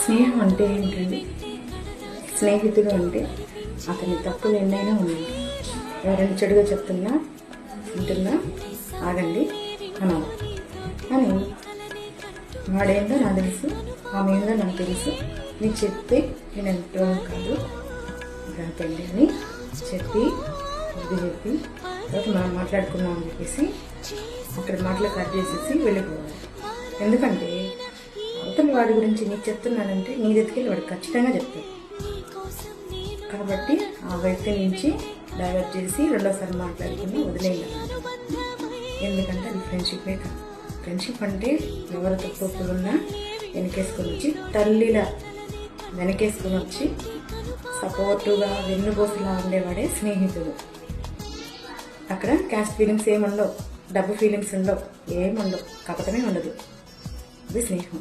స్నేహం అంటే ఏంటండి? స్నేహితుడు అంటే అతని తప్పులు ఎన్నైనా ఉన్నాయి ఎవరైనా చెడుగా చెప్తున్నా వింటున్నా ఆగండి అనాలి అని వాడేందో నాకు తెలుసు ఆమె ఏందో నాకు తెలుసు. నీకు చెప్తే నేను ఎంతో కాదు రాకండి అని చెప్పి ఇది చెప్పి తర్వాత మనం మాట్లాడుకుందాం అని చెప్పేసి అక్కడ మాటలు కట్ చేసేసి వెళ్ళిపోవాలి. ఎందుకంటే మొత్తం వాడి గురించి నీకు చెప్తున్నానంటే నీ దగ్గరికి వాడు ఖచ్చితంగా చెప్తాడు. కాబట్టి ఆ వ్యక్తి నుంచి డైవర్ట్ చేసి రెండోసారి మాట్లాడుకుని వదిలేయాలి ఎందుకంటే అది ఫ్రెండ్షిపే కాదు. ఫ్రెండ్షిప్ అంటే ఎవరు తప్పులున్నా వెనకేసుకొని వచ్చి తల్లిలా వెనకేసుకొని వచ్చి సపోర్టుగా వెన్నుపోసులా ఉండేవాడే స్నేహితుడు. అక్కడ క్యాస్ట్ ఫీలింగ్స్ ఏముండవు డబ్బు ఫీలింగ్స్ ఉండవు ఏముండవు కపటమే ఉండదు. అది స్నేహం.